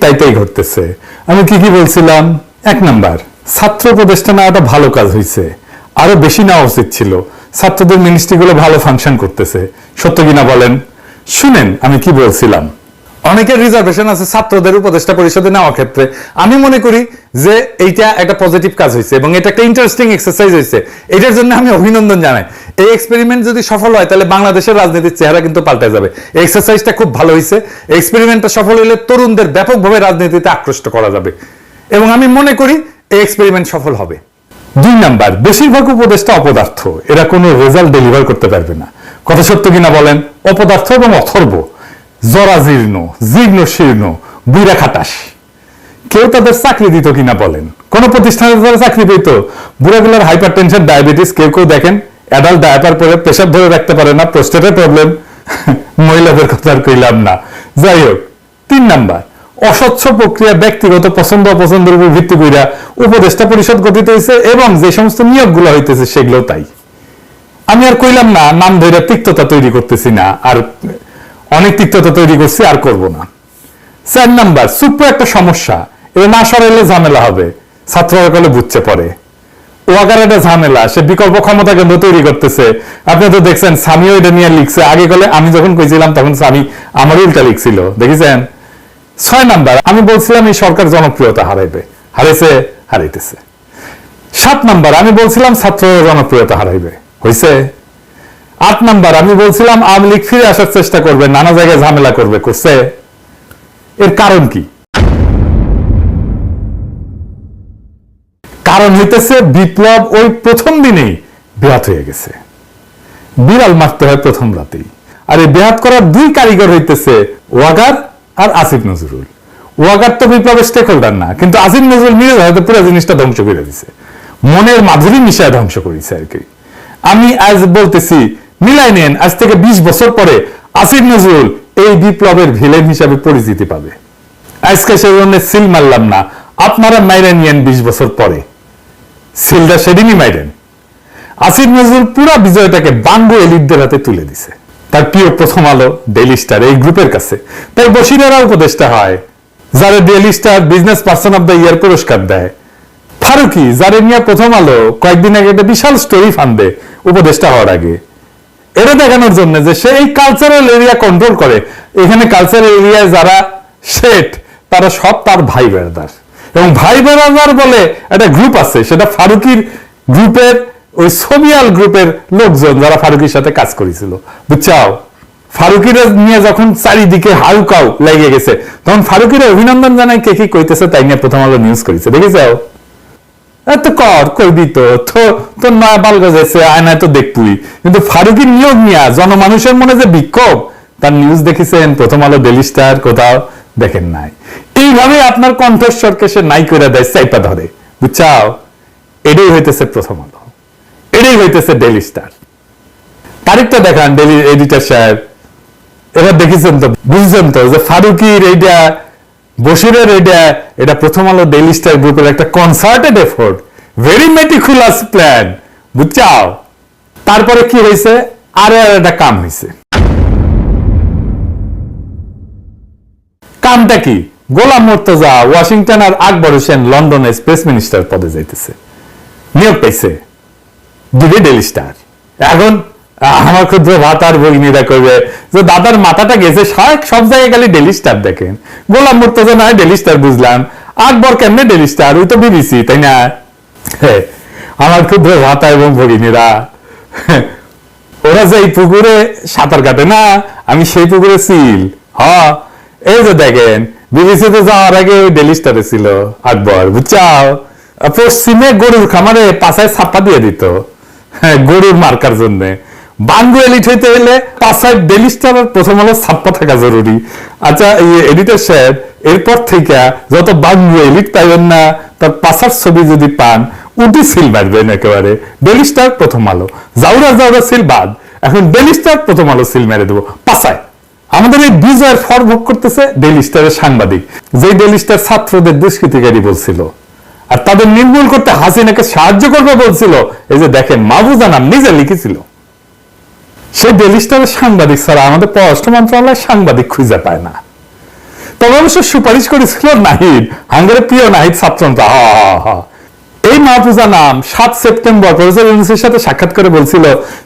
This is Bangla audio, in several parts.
তাই তাই ঘটতেছে। আমি কি কি বলছিলাম? এক নাম্বার, ছাত্র উপদেষ্টা নেওয়াটা ভালো কাজ হয়েছে আরও বেশি নেওয়া উচিত ছিল। ছাত্রদের মিনিস্ট্রিগুলো ভালো ফাংশন করতেছে। সত্য কিনা বলেন? শুনেন, আমি কি বলছিলাম। অনেকের রিজার্ভেশন আছে ছাত্রদের উপদেষ্টা পরিষদে নেওয়ার ক্ষেত্রে। আমি মনে করি যে এইটা একটা পজিটিভ কাজ হয়েছে এবং এটা একটা ইন্টারেস্টিং এক্সারসাইজ হয়েছে এটার জন্য আমি অভিনন্দন জানাই। এই এক্সপেরিমেন্ট যদি সফল হয়, তাহলে বাংলাদেশের রাজনীতির চেহারা কিন্তু পাল্টে যাবে। এক্সারসাইজটা খুব ভালো হয়েছে এক্সপেরিমেন্টটা সফল হলে তরুণদের ব্যাপকভাবে রাজনীতিতে আকৃষ্ট করা যাবে। এবং আমি মনে করি এই এক্সপেরিমেন্ট সফল হবে। দুই নাম্বার, বেশিরভাগ উপদেষ্টা অপদার্থ। এরা কোনো রেজাল্ট ডেলিভার করতে পারবে না। কথা সত্য কিনা বলেন? অপদার্থ এবং অথর্ব। জরাজীর্ণ জীর্ণ শীর্ণ, বুইরা খাটাস। কেউ তাদের চাকরি দিত কিনা বলেন। কোন প্রতিষ্ঠানে তারা চাকরি পেত। বুড়াগুলোর হাইপার টেনশন ডায়াবেটিস কেউ কেউ দেখেন অ্যাডাল্ট ডায়াপার পরে প্রেশার ধরে রাখতে পারে না প্রস্টেটের প্রবলেম মহিলাদের কথা আর কইলাম না। যাই হোক, তিন নাম্বার, অস্বচ্ছ প্রক্রিয়া ব্যক্তিগত পছন্দ অপছন্দের উপর ভিত্তি কইরা উপদেষ্টা পরিষদ গঠিত হয়েছে এবং যে সমস্ত নিয়োগগুলো হইতেছে সেগুলো তাই। আমি আর কইলাম না, নাম ধরে তিক্ততা তৈরি করতেছি না, আর অনেক তিক্ততা তৈরি করছি, আর করব না। চার নাম্বার সুপ্র একটা সমস্যা। এটা না সরাইলে ঝামেলা হবে। ছাত্ররা কলে বুঝছে পরে। ওয়াকার একটা ঝামেলা, সে বিকল্প ক্ষমতা কেন্দ্র তৈরি করতেছে। আপনি তো দেখছেন স্বামীও এটা নিয়ে লিখছে। আগে কলে আমি যখন কইছিলাম, তখন স্বামী আমার উল্টা লিখছিল। দেখেছেন? ছয় নাম্বার, আমি বলছিলাম, এই সরকার জনপ্রিয়তা হারাইবে। হারাইছে, হারাইতেছে। সাত নাম্বার, আমি বলছিলাম ছাত্র জনপ্রিয়তা হারাইবে। হয়েছে আট নাম্বার, আমি বলছিলাম আওয়ামী লীগ ফিরে আসার চেষ্টা করবে, নানা জায়গায় ঝামেলা করবে, করছে। এর কারণ কি? কারণ হইতেছে বিপ্লব ওই প্রথম দিনেই ব্যাহত হয়ে গেছে। বিড়াল মারতে হয় প্রথম রাতেই। আর এই ব্যাহাত করার দুই কারিগর হইতেছে ওয়াগার আর আসিফ নজরুল। ওয়াগার তো বিপ্লবের স্টেক হোল্ডার না, কিন্তু আসিফ নজরুল মিলে হয়তো পুরো জিনিসটা ধ্বংস করে দিছে। মনের মাধুরী মিশায় ধ্বংস করেছে আর কি। আমি আজ বলতেছি মিলাই নেন, আজ থেকে ২০ বছর পরে আসিফ নজরুল এই বিপ্লবের ভিলেন হিসাবে পরিচিতি পাবে। আজকে সে জন্য সিল মারলাম না, আপনারা মাইরে নিয়েন বিশ বছর পরে। সিলটা সেদিনই মাইরেন। আসিফ নজরুল পুরো বিজয়টাকে বাঙ্গু এলিটদের হাতে তুলে দিছে। তার প্রিয় প্রথম আলো ডেইলি স্টার এই গ্রুপের কাছে। তাই বসিরেরা উপদেষ্টা হয়, যারা Daily Star business person of the year পুরস্কার দেয়। ফারুকি, যারে নিয়ে প্রথম আলো, কয়েকদিন আগে একটা বিশাল স্টোরি ফান্দে উপদেষ্টা হওয়ার আগে। এটা দেখানোর জন্য যে সে এই কালচারাল এরিয়া কন্ট্রোল করে। এখানে কালচারাল এরিয়ায় যারা শেঠ, তারা সব তার ভাই বেড়াদার এবং ভাই বেড়াদার বলে একটা গ্রুপ আছে, সেটা ফারুকির গ্রুপের, ওই সোবিয়াল গ্রুপের লোকজন যারা ফারুকির সাথে কাজ করেছিল। বুঝছাও? ফারুকির নিয়ে যখন চারিদিকে হাউকাউ লেগে গেছে, তখন ফারুকির অভিনন্দন জানাই কে কি কইতেছে তাই নিয়ে প্রথম আলো নিউজ করেছে? দেখেছাও এত কর তো। তো তোর নয়া বাল গজেছে আয়নায় তো দেখবই কিন্তু ফারুকি নিয়োগ নিয়া জনমানুষের মনে যে বিক্ষোভ, তার নিউজ দেখেছেন, প্রথম আলো ডেলি স্টার কোথাও দেখেন নাই। এইভাবে আপনার কণ্ঠস্বরকে সে নাই করে দেয় ধরে। বুঝছাও? এটাই হইতেছে প্রথম আলো। এটাই হইতেছে ডেলি স্টার তারিখটা দেখান ডেলি এডিটর সাহেব। এবার দেখেছেন তো, বুঝছেন তো, যে ফারুকির এইটা বসিরের এটা এটা প্রথম আলো ডেইলি স্টার গ্রুপের একটা concerted effort very meticulous plan বুঝছাও? তারপরে কি হয়েছে? আরও আর একটা কাম হয়েছে। কামটা কি? গোলাম মোর্তজা ওয়াশিংটন আর আকবর হোসেন লন্ডনে স্পেস মিনিস্টার পদে যাইতেছে। নিয়োগ পাইছে। দিবে ডেলি স্টার এখন আমার ক্ষুদ্র ভাতার ভগিনীরা করবে যে দাদার মাথাটা গেছে সব সব জায়গায় গেলে ডেলি স্টার দেখেন। গোলাম মুর্তজা নয় ডেলি স্টার বুঝলাম। আকবর কেমনে ডেলি স্টার? ওই তো বিবিসি, তাই না? আমার ক্ষুদ্র ভাতা এবং ভগিনীরা। ওরা যে এই পুকুরে সাঁতার কাটে না, আমি সেই পুকুরে সিল। হ, এই যে দেখেন বিবিসি তে যাওয়ার আগে ওই ডেলি স্টারে ছিল আকবর, বুঝছাও? পশ্চিমে গরুর খামারে পাশায় ছাপ্পা দিয়ে দিত। হ্যাঁ গরুর মার্কার জন্য। বাঙ্গু এলিট হইতে হলে পাশায় ডেলি স্টারের প্রথম হলো ছাপ্পা থাকা জরুরি। আচ্ছা সাহেব এরপর থেকে যত এলিট পাইবেন না, তার পাশার ছবি যদি পান সিল একেবারে। ডেলি স্টার প্রথম আলো। সিল বাদ। এখন ডেলি স্টার প্রথম আলো সিল মেরে দেবো। আমাদের এই বিজয়ের ফর ভোগ করতেছে ডেলি স্টারের সাংবাদিক। যে ডেলি স্টার ছাত্রদের দুষ্কৃতিকারী বলছিল। আর তাদের নির্মূল করতে হাসিনাকে সাহায্য করবে বলছিল। এই যে দেখেন, মাহবুজা নাম নিজে লিখেছিল। সেই ডেলি স্টারের সাংবাদিক ছাড়া আমাদের পররাষ্ট্র মন্ত্রণালয় সাংবাদিক খুঁজে পায় না। তবে অবশ্য সুপারিশ করেছিল নাহিদ হাঙ্গের প্রিয় নাহিদ ছাত্রন্তা। হা এই মাহফুজা নাম সাত সেপ্টেম্বর প্রফেসর ইউনুসের সাথে সাক্ষাৎ করে বলছিল,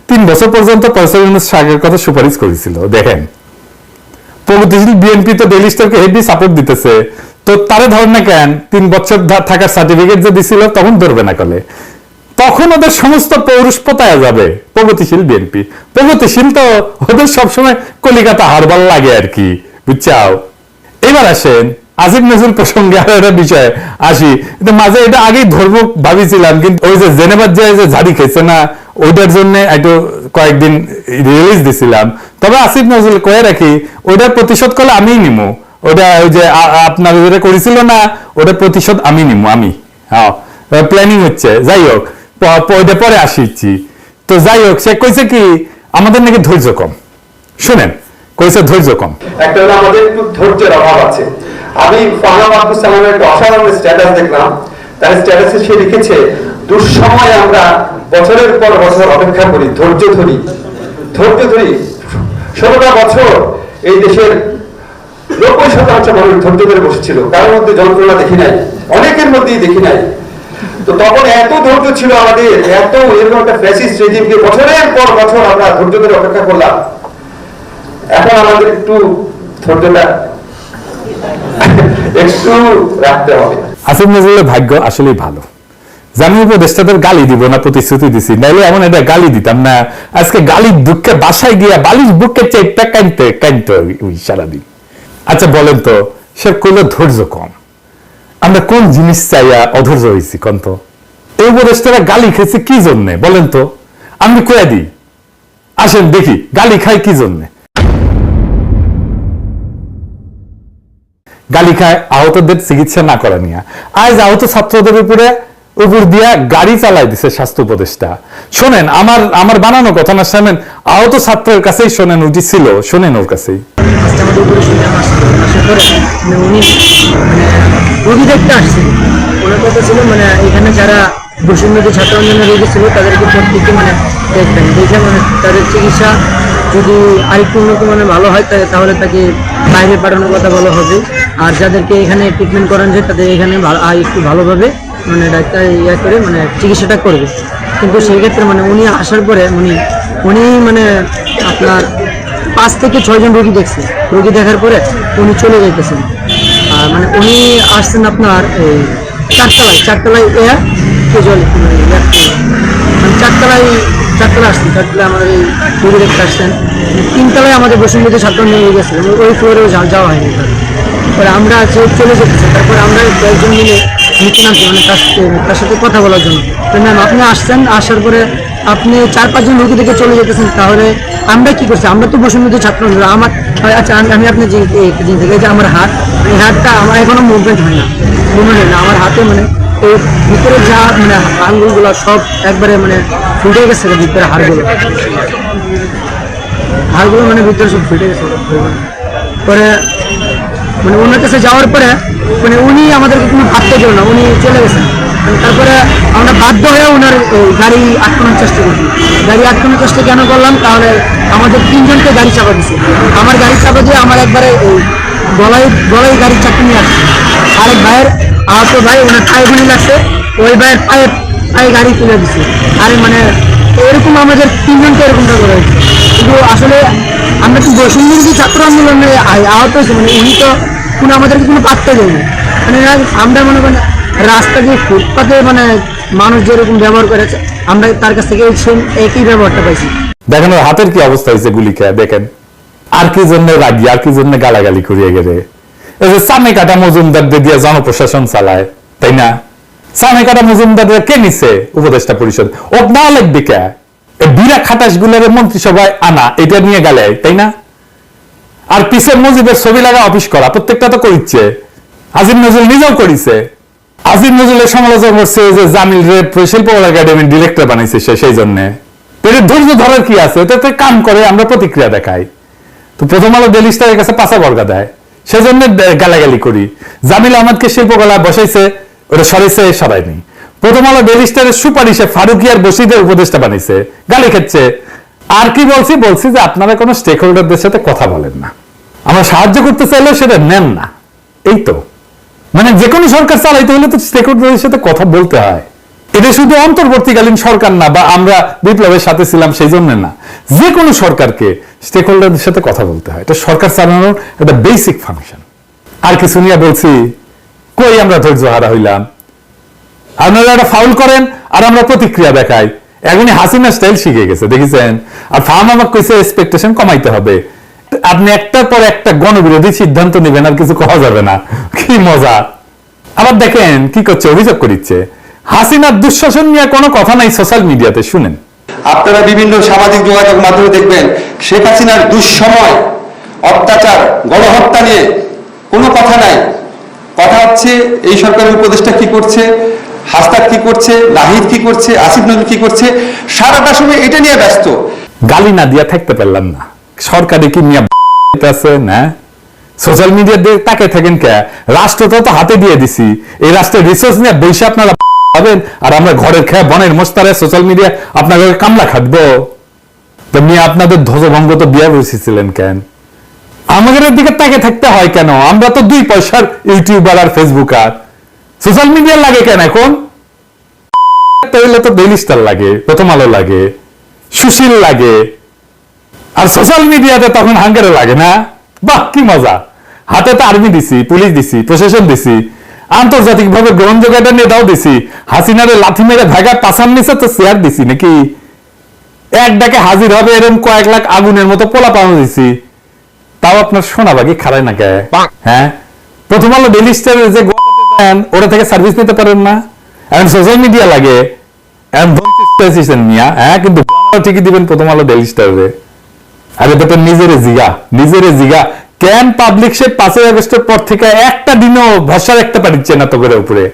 তিন বছর পর্যন্ত প্রফেসর ইউনুস সাগের কথা সুপারিশ করেছিল। দেখেন, প্রগতিশীল বিএনপি তো ডেলি স্টারকে হেভি সাপোর্ট দিতেছে। তো তারে ধর না কেন তিন বছর থাকার সার্টিফিকেট যে দিছিল, তখন ধরবে না কলে। তখন ওদের সমস্ত পৌরুষ পতায়া যাবে, প্রগতিশীল বিএনপি। প্রগতিশীল তো ওদের সবসময় কলিকাতা হারবার লাগে আর কি, বুঝছাও? এবার আসেন আজিব নজরুল প্রসঙ্গে আরও একটা বিষয় আসি। কিন্তু মাঝে এটা আগেই ধর্ম ভাবিছিলাম, কিন্তু ওই যে জেনেভার যে যে ঝাড়ি খেয়েছে না, ওইটার জন্য একটু কয়েকদিন রিলিজ দিছিলাম। তবে আসিফ নজরুল কয়ে রাখি, ওইটার প্রতিশোধ করলে আমিই নিমু। ওটা ওই যে আপনার করেছিল না ওটার প্রতিশোধ আমি নিমু, আমি। হ্যাঁ প্ল্যানিং হচ্ছে। যাই হোক ওইটা পরে আসিছি তো যাই হোক, সে কইছে কি, আমাদের নাকি ধৈর্য কম। শুনেন, কইছে ধৈর্য কম। একটা হলো আমাদের একটু ধৈর্যের অভাব আছে। আমি ফাহাম আব্দুল সালামের একটা অসাধারণ স্ট্যাটাস দেখলাম। তার স্ট্যাটাসে সে লিখেছে, দুঃসময় আমরা বছরের পর বছর অপেক্ষা করি, ধৈর্য ধরি। ধৈর্য ধরি? ষোলোটা বছর এই দেশের নব্বই শতাংশ মানুষ ধৈর্য ধরে বসেছিল। কারোর মধ্যে যন্ত্রণা দেখি নাই, অনেকের মধ্যেই দেখি নাই। তো তখন এত ধৈর্য ছিল আমাদের, এত এরকম একটা রেজিমকে বছরের পর বছর আমরা ধৈর্য ধরে অপেক্ষা করলাম। এখন আমাদের একটু ধৈর্যটা একটু রাখতে হবে। আসিফ নজরুলের ভাগ্য আসলেই ভালো। জানি উপদেষ্টাদের গালি দিব না, প্রতিশ্রুতি দিছি। নাইলে এমন এটা গালি দিতাম না। আজকে গালির দুঃখে বাসায় গিয়া বালিশ বুকে চেপটা কানতে ওই সারাদিন। আচ্ছা বলেন তো, সে কইলো ধৈর্য কম। আমরা কোন জিনিস চাইয়া অধৈর্য হয়েছি কন তো এই উপদেষ্টারা গালি খেয়েছে কি জন্যে? বলেন তো। আমি কয়ে দিই। আসেন দেখি, গালি খাই কি জন্যে? গালি খায় আহতদের চিকিৎসা না করা নিয়ে। আজ আহত ছাত্রদের উপরে উপর দিয়া গাড়ি চালাই দিছে স্বাস্থ্য উপদেষ্টা। শোনেন, আমার আমার বানানো কথা না, শোনেন, আহত ছাত্রের কাছেই শোনেন উঠি ছিল, শোনেন ওর কাছেই। আজকে আমাদের উপরে শুনলাম আসছে আসার পরে মানে উনি মানে রোগী দেখতে আসছেন ওনার কথা ছিল মানে এখানে যারা বসুন্ধরা ছাত্র আন্দোলনের রোগী ছিল, তাদেরকে প্রত্যেককে মানে দেখবেন। দেখে মানে তাদের চিকিৎসা যদি আরেকটু উন্নত মানে ভালো হয় তাহলে তাকে বাইরে পাঠানোর কথা বলা হবে। আর যাদেরকে এখানে ট্রিটমেন্ট করান যায়, তাদের এখানে একটু ভালোভাবে মানে ডাক্তার ইয়ে করে মানে চিকিৎসাটা করবে। কিন্তু সেই ক্ষেত্রে মানে উনি আসার পরে উনি উনি মানে আপনার পাঁচ থেকে ছয়জন রোগী দেখছে। রোগী দেখার পরে উনি চলে যাইতেছেন। আর মানে উনি আসছেন আপনার এই চারতলায়। চারতলায় এ কেজল মানে মানে চারতলায় চারতলা আসছেন চারতলায় আমাদের এই রোগী দেখতে আসছেন। তিনতলায় আমাদের বসুন্ধরা ছাত্র নিয়ে গেছিলেন ওই ফ্লোরেও যা- যাওয়া হয়নি পরে আমরা চলে যেতেছি, তারপরে আমরা কয়েকজন মিলে নিচে নামছি মানে তার সাথে কথা বলার জন্য। ম্যাম আপনি আসছেন, আসার পরে আপনি চার পাঁচজন রোগী থেকে চলে যেতেছেন, তাহলে আমরা কি করছি? আমরা তো বসুন্ধরা ছাত্র আমার আচ্ছা আমি আপনি যে জিনিস আমার হাত, এই হাতটা আমার এখনও মুভমেন্ট হয় না। মুভমেন্ট হয় না, আমার হাতে মানে এই ভিতরে যা মানে আঙ্গুলগুলো সব একবারে মানে ফুটে গেছে ভিতরে হাড়গুলো। হাড়গুলো মানে ভিতরে সব ফুটে গেছে। পরে মানে ওনার কাছে যাওয়ার পরে মানে উনি আমাদেরকে কোনো ভাবতে দিল না, উনি চলে গেছেন। তারপরে আমরা বাধ্য হয়ে ওনার গাড়ি আটকানোর চেষ্টা করছি। গাড়ি আটকানোর চেষ্টা কেন করলাম? তাহলে আমাদের তিনজনকে গাড়ি চাপা দিছে। আমার গাড়ি চাপা দিয়ে আমার একবারে গলায় গলায় গাড়ির চাকরি নিয়ে আসছে। আরেক ভাইয়ের আহত ভাই, ওনার পায়ে গুলি লাগছে, ওই ভাইয়ের পায়ে পায়ে গাড়ি তুলে দিছে। আরে মানে এরকম আমাদের তিনজনকে এরকমটা করা হয়েছে। কিন্তু আসলে আমরা তো বসুন্ধরা যে ছাত্র আন্দোলনে আহত হয়েছে? মানে উনি তো কোনো, আমাদেরকে কোনো পাত্তা দেয়নি। মানে আমরা মনে করেন রাস্তা দিয়ে ফুটপাতে মানে মানুষ যেরকম ব্যবহার করেছে, আমরা তার কাছ থেকে একই ব্যবহারটা পাইছি। দেখেন হাতের কি অবস্থা হয়েছে গুলি খেয়ে দেখেন। আর কি জন্য রাগি, আর কি জন্য গালাগালি করিয়ে গেলে। এই যে সামনে কাটা দিয়ে জনপ্রশাসন চালায়, তাই না? সামনে কাটা কে নিছে উপদেষ্টা পরিষদ? ও না লাগবে কে? বিরা মন্ত্রিসভায় আনা, এটা নিয়ে গেলে, তাই না? আর পিছের মুজিবের ছবি লাগা অফিস করা, প্রত্যেকটা তো করিচ্ছে। আজিম নজরুল নিজেও করিছে। আজিম নজরুলের সমালোচনা করছে যে জামিল রে শিল্প একাডেমির ডিরেক্টর বানাইছে সে সেই জন্য এর ধৈর্য ধরার কি আছে? এটা তো কাম করে, আমরা প্রতিক্রিয়া দেখাই। তো প্রথম আলো ডেলি স্টারের কাছে পাশা বর্গা দেয়। সেজন্য গালাগালি করি। জামিল আহমদকে শিল্পকলা বসাইছে, ওটা সরাইছে সরাইনি প্রথম আলো ডেলি স্টারের সুপারিশে ফারুকিয়ার বসিদের উপদেষ্টা বানাইছে। গালি খাচ্ছে। আর কি বলছি? বলছি যে আপনারা কোনো স্টেক হোল্ডারদের সাথে কথা বলেন না। আমরা সাহায্য করতে চাইলেও সেটা নেন না। এই তো। মানে যে কোনো সরকার চালাইতে হলে তো স্টেক হোল্ডারের সাথে কথা বলতে হয়। এটা শুধু অন্তর্বর্তীকালীন সরকার না, বা আমরা বিপ্লবের সাথে ছিলাম সেই জন্য না। যে কোনো সরকারকে স্টেক হোল্ডারদের সাথে কথা বলতে হয়। এটা সরকার চালানোর একটা বেসিক ফাংশন আর কিছু নিয়ে বলছি, কই আমরা ধৈর্য হারা হইলাম? আপনারা একটা ফাউল করেন, আর আমরা প্রতিক্রিয়া দেখাই। এখনই হাসিনা স্টাইল শিখে গেছে, দেখেছেন? আর ফার্ম আমাকে কইছে এক্সপেকটেশন কমাইতে হবে। আপনি একটার পর একটা গণবিরোধী সিদ্ধান্ত নেবেন আর কিছু কওয়া যাবে না। কি মজা। আবার দেখেন কি করছে অভিযোগ করিচ্ছে। হাসিনার দুঃশাসন নিয়ে কোনো কথা নাই সোশ্যাল মিডিয়াতে শুনেন। আপনারা বিভিন্ন সামাজিক যোগাযোগ মাধ্যমে দেখবেন শেখ হাসিনার দুঃসময় অত্যাচার গণহত্যা নিয়ে কোনো কথা নাই। কথা হচ্ছে এই সরকারের উপদেষ্টা কি করছে? হাসতাক কি করছে? নাহিদ কি করছে? আসিফ নজরুল কি করছে? সারাটা সময় এটা নিয়ে ব্যস্ত। গালি না দিয়া থাকতে পারলাম না। সরকারে কি নিয়ে আছে, না? সোশ্যাল মিডিয়া দিয়ে তাকে থাকেন কে? রাষ্ট্রটা তো হাতে দিয়ে দিছি। এই রাষ্ট্রের রিসোর্স নিয়ে বৈশে আপনারা পাবেন, আর আমরা ঘরের খেয়ে বনের মোস্তারে সোশ্যাল মিডিয়া আপনাদের কামলা খাটবো। তো নিয়ে আপনাদের ধ্বজভঙ্গ তো বিয়ে বসেছিলেন কেন? আমাদের দিকে তাকে থাকতে হয় কেন? আমরা তো দুই পয়সার ইউটিউবার আর ফেসবুকার। সোশ্যাল মিডিয়া লাগে কেন এখন? তাহলে তো ডেইলি লাগে, প্রথম আলো লাগে, সুশীল লাগে। আর সোশ্যাল মিডিয়াতে তখন হাঙ্গারে লাগে না? বাহ কি মজা। হাতে তো আর্মি দিছি পুলিশ দিছি প্রশাসন দিছি আন্তর্জাতিক ভাবে গ্রহণযোগ্য একটা নেতাও দিছি হাসিনারে লাথি মেরে ভাগা পাশান নিচে তো শেয়ার দিছি নাকি? এক ডাকে হাজির হবে এরকম কয়েক লাখ আগুনের মতো পোলা পানো দিছি। তাও আপনার সোনাবাগি খারায় না কে? হ্যাঁ? প্রথম আলো ডেলি স্টারের যে দেন ওটা থেকে সার্ভিস নিতে পারেন না? এখন সোশ্যাল মিডিয়া লাগে। এখন মিয়া হ্যাঁ? কিন্তু ঠিকই দিবেন প্রথম আলো ডেলি স্টারে আরে বেটা নিজেরে জিগা নিজেরে জিগা। কেন পাবলিক সে পাঁচই আগস্টের পর থেকে একটা দিনও ভরসা রাখতে পারছে না তো করে উপরে?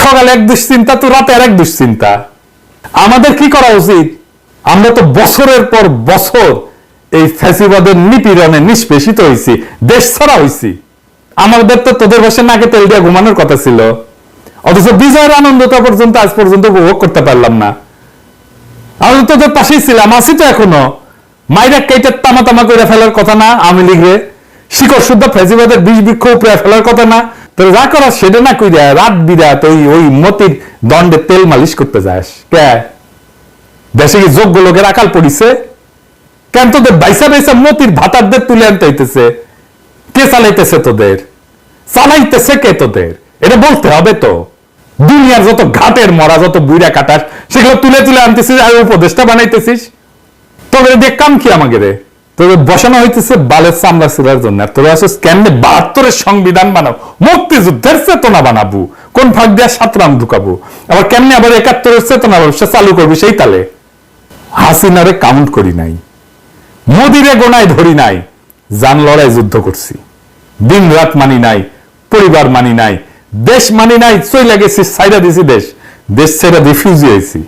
সকালে এক দুশ্চিন্তা, তো রাতে আর এক দুশ্চিন্তা। আমাদের কি করা উচিত? আমরা তো বছরের পর বছর এই ফ্যাসিবাদের নিপীড়নে নিষ্পেষিত হয়েছি দেশ ছাড়া হয়েছি আমাদের তো তোদের বসে নাকে তেল দিয়ে ঘুমানোর কথা ছিল। অথচ বিজয়ের আনন্দটা পর্যন্ত আজ পর্যন্ত উপভোগ করতে পারলাম না। আমি তোদের পাশেই ছিলাম, আছি তো এখনও। মাইরা কেটে তামা তামা করে ফেলার কথা না, আমি লিখবে শিকড় শুদ্ধ ফেসিবাদের বিষ বৃক্ষ উপরে ফেলার কথা না। তো যা করা সেটা না কইরা রাত বিরাত ওই ওই মতির দণ্ডে তেল মালিশ করতে যাস। কে? দেশে কি যোগ্য লোকের আকাল পড়িছে? কেন তোদের বাইসা বাইসা মতির ভাতারদের তুলে আনতে হইতেছে? কে চালাইতেছে তোদের? চালাইতেছে কে তোদের? এটা বলতে হবে তো। দুনিয়ার যত ঘাটের মরা, যত বুইরা কাটাস সেগুলো তুলে তুলে আনতেছিস আর উপদেশটা বানাইতেছিস। তোদের কি আমাকে রে? তোদের বসানো হইতেছে বালের চামড়া জন্য। তোরা কেমনে? বাহাত্তরের সংবিধান বানাও। মুক্তিযুদ্ধের চেতনা বানাবো। কোন দিয়া সাতরাম ঢুকাবো। আবার কেমনে আবার একাত্তরের চেতনা ব্যবসা চালু করবি সেই তালে? হাসিনারে কাউন্ট করি নাই। মোদিরে গোনায় ধরি নাই। জান লড়াই যুদ্ধ করছি। দিন রাত মানি নাই, পরিবার মানি নাই, দেশ মানি নাই, চইলা গেছি সাইডা দিছি দেশ। দেশ ছেড়ে রিফিউজি হয়েছি।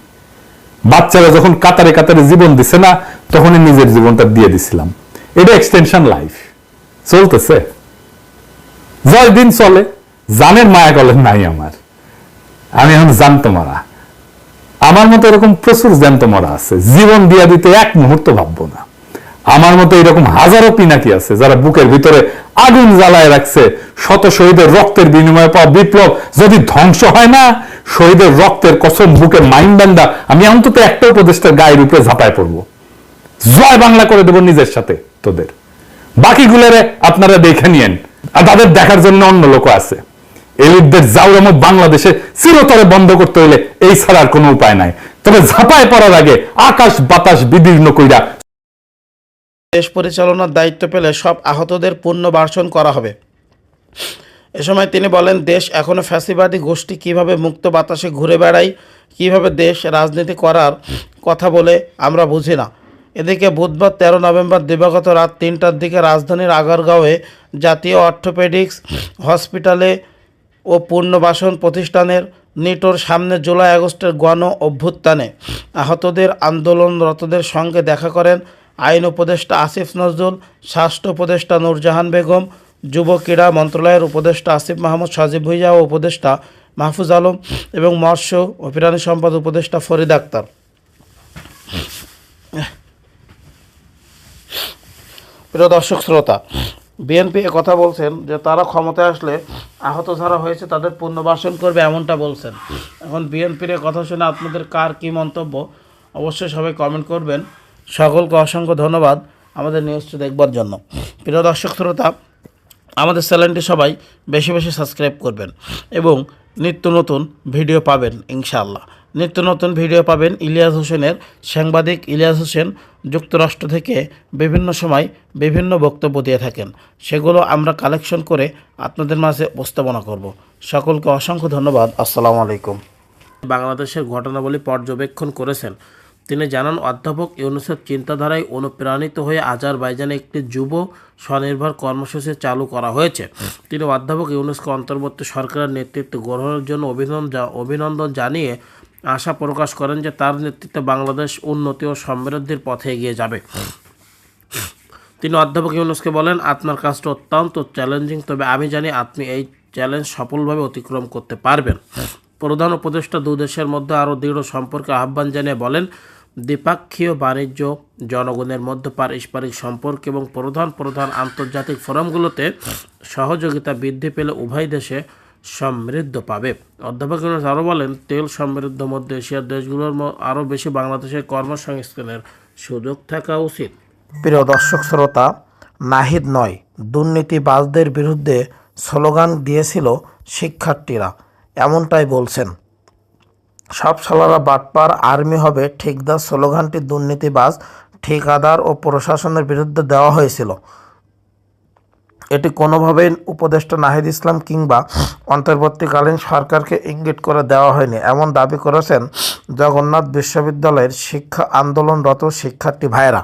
বাচ্চারা যখন কাতারে কাতারে জীবন দিছে না তখনই নিজের জীবনটা দিয়ে দিছিলাম। এটা এক্সটেনশন লাইফ চলতেছে। জয় দিন চলে, জানের মায়া গলেন নাই আমার। আমি এখন জানতো মারা। আমার মতো এরকম প্রচুর জ্যান্ত মরা আছে। জীবন দিয়া দিতে এক মুহূর্ত ভাববো না। আমার মতো এরকম হাজারো পিনাকি আছে যারা বুকের ভিতরে আগুন জ্বালায় রাখছে। শত শহীদের রক্তের বিনিময়ে পাওয়া বিপ্লব যদি ধ্বংস হয় না, শহীদের রক্তের কসম বুকে মাইন বান্দা আমি অন্তত একটা উপদেষ্টার গায়ের উপরে ঝাঁপায় পড়ব। জয় বাংলা করে দেবো নিজের সাথে, তোদের। বাকিগুলোরে আপনারা দেখে নিয়েন। আর তাদের দেখার জন্য অন্য লোক আছে। এলিটদের জাউরামো বাংলাদেশে, চিরতরে বন্ধ করতে হইলে এই ছাড়া আর কোনো উপায় নাই। তবে ঝাঁপায় পড়ার আগে আকাশ বাতাস বিদীর্ণ কইরা দেশ পরিচালনার দায়িত্ব পেলে সব আহতদের পুনর্বাসন করা হবে। এ সময় তিনি বলেন, দেশ এখনও ফ্যাসিবাদী গোষ্ঠী কীভাবে মুক্ত বাতাসে ঘুরে বেড়ায়, কীভাবে দেশ রাজনীতি করার কথা বলে আমরা বুঝি না। এদিকে বুধবার তেরো নভেম্বর দিবাগত রাত তিনটার দিকে রাজধানীর আগারগাঁওয়ে জাতীয় অর্থোপেডিক্স হসপিটালে ও পুনর্বাসন প্রতিষ্ঠানের নিটোর সামনে জুলাই আগস্টের গণ অভ্যুত্থানে আহতদের আন্দোলনরতদের সঙ্গে দেখা করেন আইন উপদেষ্টা আসিফ নজরুল, স্বাস্থ্য উপদেষ্টা নূরজাহান বেগম, যুব ক্রীড়া মন্ত্রণালয়ের উপদেষ্টা আসিফ মাহমুদ, সাজিব ভুইয়া ও উপদেষ্টা মাহফুজ আলম এবং মৎস্য ও প্রাণী সম্পদ উপদেষ্টা ফরিদ আক্তার। প্রিয় দর্শক শ্রোতা বিএনপি কথা বলছেন যে তারা ক্ষমতায় আসলে আহত যারা হয়েছে তাদের পুনর্বাসন করবে এমনটা বলছেন। এখন বিএনপির কথা শুনে আপনাদের কার কি মন্তব্য, অবশ্যই সবাই কমেন্ট করবেন। সকলকে অসংখ্য ধন্যবাদ আমাদের নিউজটি দেখবার জন্য। প্রিয় দর্শক শ্রোতা, আমাদের চ্যানেলটি সবাই বেশি বেশি সাবস্ক্রাইব করবেন এবং নিত্য নতুন ভিডিও পাবেন, ইনশাআল্লাহ। নিত্য নতুন ভিডিও পাবেন ইলিয়াস হোসেনের সাংবাদিক ইলিয়াস হোসেন যুক্তরাষ্ট্র থেকে বিভিন্ন সময় বিভিন্ন বক্তব্য দিয়ে থাকেন। সেগুলো আমরা কালেকশন করে আপনাদের মাঝে উপস্থাপনা করব। সকলকে অসংখ্য ধন্যবাদ। আসসালামু আলাইকুম। বাংলাদেশের ঘটনাবলী পর্যবেক্ষণ করেছেন। তিনি জানান, অধ্যাপক ইউনুসেফ চিন্তাধারায় অনুপ্রাণিত হয়ে আজারবাইজানে একটি যুব স্বনির্ভর কর্মসূচি চালু করা হয়েছে। তিনি অধ্যাপক ইউনুসকে অন্তর্বর্তী সরকারের নেতৃত্ব গ্রহণের জন্য অভিনন্দন অভিনন্দন জানিয়ে আশা প্রকাশ করেন যে তার নেতৃত্বে বাংলাদেশ উন্নতি ও সমৃদ্ধির পথে এগিয়ে যাবে। তিনি অধ্যাপক ইউনুসকে বলেন, আপনার কাজটা অত্যন্ত চ্যালেঞ্জিং তবে আমি জানি আপনি এই চ্যালেঞ্জ সফলভাবে অতিক্রম করতে পারবেন। প্রধান উপদেষ্টা দু দেশের মধ্যে আরও দৃঢ় সম্পর্কে আহ্বান জানিয়ে বলেন, দ্বিপাক্ষীয় বাণিজ্য, জনগণের মধ্যে পারস্পরিক সম্পর্ক এবং প্রধান প্রধান আন্তর্জাতিক ফোরামগুলোতে সহযোগিতা বৃদ্ধি পেলে উভয় দেশে সমৃদ্ধ পাবে। অধ্যাপক আরও বলেন, তেল সমৃদ্ধ মধ্য এশিয়ার দেশগুলোর আরও বেশি বাংলাদেশের কর্মসংস্থানের সুযোগ থাকা উচিত। প্রিয় দর্শক শ্রোতা, নাহিদ নয়, দুর্নীতিবাজদের বিরুদ্ধে স্লোগান দিয়েছিল শিক্ষার্থীরা। এমনটাই বলছেন। সব সালারা বাটপার আর্মি হবে ঠিকদার স্লোগানটি দুর্নীতিবাজ, ঠিকাদার ও প্রশাসনের বিরুদ্ধে দেওয়া হয়েছিল। এটি কোনোভাবেই উপদেষ্টা নাহিদ ইসলাম কিংবা অন্তর্বর্তীকালীন সরকারকে ইঙ্গিত করে দেওয়া হয়নি। এমন দাবি করেছেন জগন্নাথ বিশ্ববিদ্যালয়ের শিক্ষা আন্দোলনরত শিক্ষার্থী ভাইয়েরা।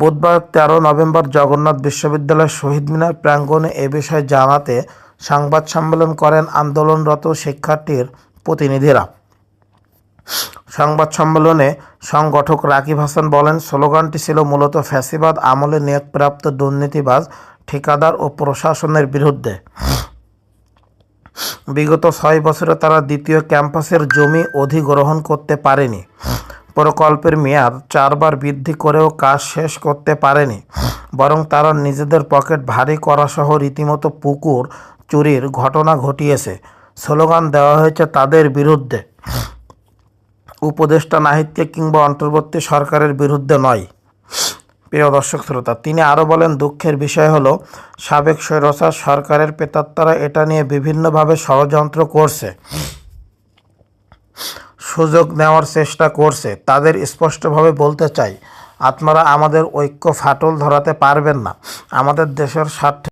বুধবার তেরো নভেম্বর জগন্নাথ বিশ্ববিদ্যালয়ের শহীদ মিনার প্রাঙ্গণে এ বিষয়ে জানাতে সংবাদ সম্মেলন করেন আন্দোলনরত শিক্ষার্থীর প্রতিনিধিরা। সংবাদ সম্মেলনে সংগঠক রাকিব হাসান বলেন, স্লোগানটি ছিল মূলত ফ্যাসিবাদ, আমলে নিয়োগপ্রাপ্ত দুর্নীতিবাজ, ঠিকাদার ও প্রশাসনের বিরুদ্ধে। বিগত ছয় বছরে তারা দ্বিতীয় ক্যাম্পাসের জমি অধিগ্রহণ করতে পারেনি। প্রকল্পের মেয়াদ চারবার বৃদ্ধি করেও কাজ শেষ করতে পারেনি। বরং তারা নিজেদের পকেট ভারী করা সহ রীতিমতো পুকুর চুরির ঘটনা ঘটিয়েছে। স্লোগান দেওয়া হয়েছে তাদের বিরুদ্ধে। উপদেষ্টা নাহিদকে কিংবা অন্তর্বর্তী সরকারের বিরুদ্ধে নয়। প্রিয় দর্শক শ্রোতা, তিনি আরও বলেন, দুঃখের বিষয় হলো, সাবেক স্বৈরচার সরকারের পেতাত্তারা এটা নিয়ে বিভিন্নভাবে ষড়যন্ত্র করছে। সুযোগ নেওয়ার চেষ্টা করছে। তাদের স্পষ্টভাবে বলতে চাই, আপনারা আমাদের ঐক্য ফাটল ধরাতে পারবেন না। আমাদের দেশের স্বার্থে